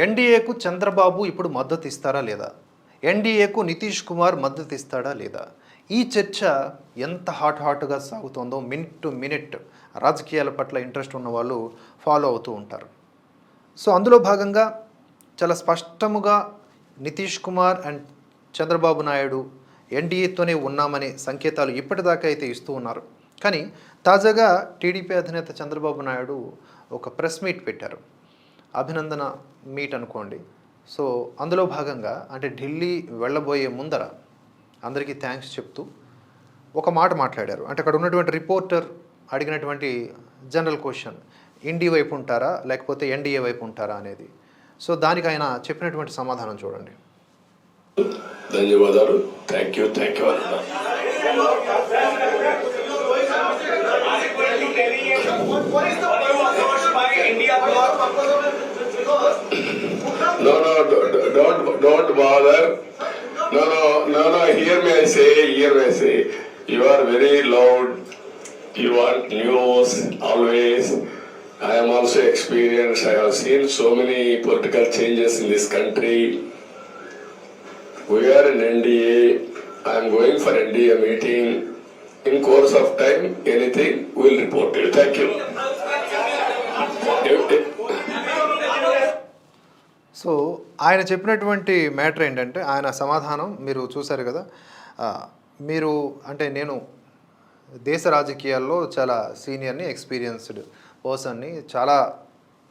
ఎన్డీఏకు చంద్రబాబు ఇప్పుడు మద్దతు ఇస్తారా లేదా? ఎన్డీఏకు నితీష్ కుమార్ మద్దతు ఇస్తాడా లేదా? ఈ చర్చ ఎంత హాట్ హాట్గా సాగుతోందో మినిట్ టు మినిట్ రాజకీయాల పట్ల ఇంట్రెస్ట్ ఉన్న వాళ్ళు ఫాలో అవుతూ ఉంటారు. సో అందులో భాగంగా చాలా స్పష్టముగా నితీష్ కుమార్ అండ్ చంద్రబాబు నాయుడు ఎన్డీఏతోనే ఉన్నామనే సంకేతాలు ఇప్పటిదాకా అయితే ఇస్తూ ఉన్నారు. కానీ తాజాగా టీడీపీ అధినేత చంద్రబాబు నాయుడు ఒక ప్రెస్ మీట్ పెట్టారు. అభినందన మీట్ అనుకోండి. సో అందులో భాగంగా అంటే ఢిల్లీ వెళ్ళబోయే ముందర అందరికీ థ్యాంక్స్ చెప్తూ ఒక మాట మాట్లాడారు. అంటే అక్కడ ఉన్నటువంటి రిపోర్టర్ అడిగినటువంటి జనరల్ క్వశ్చన్ ఇండి వైపు ఉంటారా లేకపోతే ఎన్డీఏ వైపు ఉంటారా అనేది. సో దానికి ఆయన చెప్పినటువంటి సమాధానం చూడండి. ధన్యవాదాలు. థ్యాంక్ యూ థ్యాంక్ యూ అన్న don't, don't, bother. No, no, no, no, hear me I say, hear me I say. You are very loud. You want news always. I am also experienced. I have seen so many political changes in this country. We are in NDA. I am going for NDA meeting. In course of time, anything, will report you. Thank you. So ఆయన చెప్పినటువంటి matter ఏంటంటే ఆయన సమాధానం మీరు చూశారు కదా మీరు అంటే నేను దేశ రాజకీయాల్లో చాలా సీనియర్ని ఎక్స్పీరియన్స్డ్ పర్సన్ని చాలా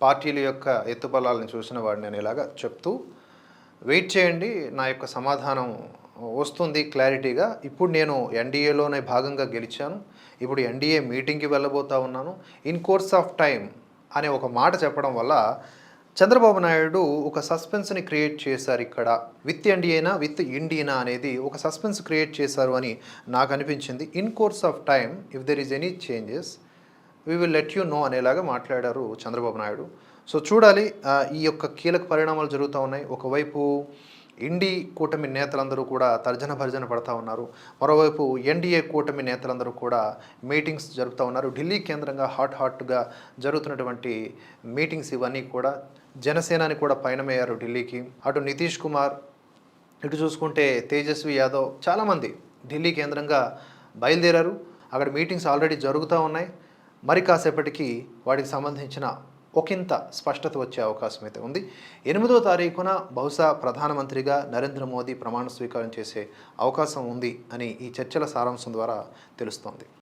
పార్టీల యొక్క ఎత్తుపల్లాలను చూసిన వాడిని నేను ఇలాగా చెప్తూ వెయిట్ చేయండి నా యొక్క సమాధానం వస్తుంది క్లారిటీగా. ఇప్పుడు నేను ఎన్డీఏలోనే భాగంగా గెలిచాను. ఇప్పుడు ఎన్డీఏ మీటింగ్కి వెళ్ళబోతా ఉన్నాను. ఇన్ కోర్స్ ఆఫ్ టైం అనే ఒక మాట చెప్పడం వల్ల చంద్రబాబు నాయుడు ఒక సస్పెన్స్ని క్రియేట్ చేశారు ఇక్కడ. విత్ ఎన్డీఏనా విత్ ఇండియనా అనేది ఒక సస్పెన్స్ క్రియేట్ చేశారు అని నాకు అనిపించింది. In course of time if there is any changes we will let you know అనేలాగా మాట్లాడారు చంద్రబాబు నాయుడు. సో చూడాలి ఈ యొక్క కీలక పరిణామాలు జరుగుతూ ఉన్నాయి. ఒకవైపు ఇండి కూటమి నేతలందరూ కూడా తర్జన భర్జన పడతా ఉన్నారు. మరోవైపు ఎన్డీఏ కూటమి నేతలందరూ కూడా మీటింగ్స్ జరుపుతూ ఉన్నారు. ఢిల్లీ కేంద్రంగా హాట్ హాట్గా జరుగుతున్నటువంటి మీటింగ్స్ ఇవన్నీ కూడా జనసేనాని కూడా పయనమయ్యారు ఢిల్లీకి. అటు నితీష్ కుమార్ ఇటు చూసుకుంటే తేజస్వి యాదవ్ చాలామంది ఢిల్లీ కేంద్రంగా బయలుదేరారు. అక్కడ మీటింగ్స్ ఆల్రెడీ జరుగుతూ ఉన్నాయి. మరి కాసేపటికి వాటికి సంబంధించిన ఒకంత స్పష్టత వచ్చే అవకాశం అయితే ఉంది. ఎనిమిదో తారీఖున బహుశా ప్రధానమంత్రిగా నరేంద్ర మోదీ ప్రమాణ స్వీకారం చేసే అవకాశం ఉంది అని ఈ చర్చల సారాంశం ద్వారా తెలుస్తోంది.